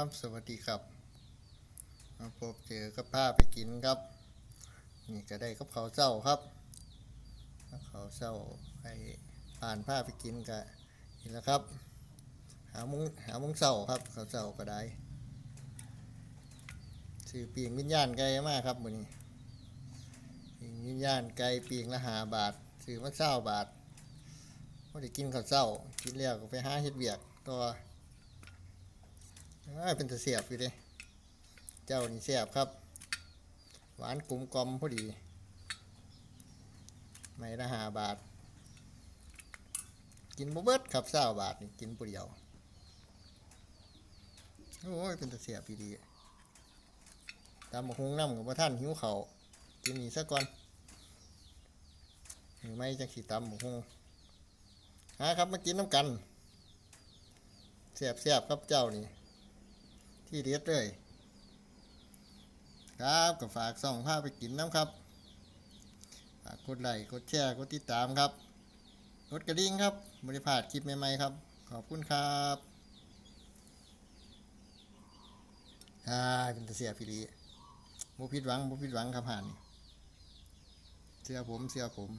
สวัสดีครับมาพบเจอกับผ้าไปกินครับ นี่ก็ได้กับเขาเจ้าครับเขาเจ้าไปผ่านผ้าไปกินก็นี่แหละครับ หามุงหามุงเจ้าครับเขาเจ้าก็ได้ซื้อปีงวิญญาณไก่มากครับมื้อนี้ปีงวิญญาณไก่ปีงละหาบาทซื้อมาเจ้าบาทพอได้กินข้าวเจ้ากินแล้วก็ไปหาเฮ็ดเวียกต่ออ้าย เป็นตะเสียบอยู่ด้เจ้านี่เสียบครับ หวานกลุ่มกลมพอดี ไม่ละหาบาท กินบ่เบิดครับเศร้าบาทนี่กินผู้เดียว โอ้ยเป็นตะเสียบดีตามบักฮุงน้ำกับพ่ท่านหิวเขากินนี่ซะก่อนหรือไม่จะขี่ตามบักฮุงหาครับมากินน้ำกันเสียบเสียบครับเจ้านี่ ที่เด็ดเลย ครับก็ฝากส่องผ้าไปกินน้ำครับฝากกดไลค์กดแชร์กดติดตามครับกดกระดิ่งครับบริพาดคลิปใหม่ๆครับ ขอบคุณครับอ่าเป็นตะเสียพิรีโมผิดหวังโมผิดหวังครับห่านเสื้อผมเสื้อผม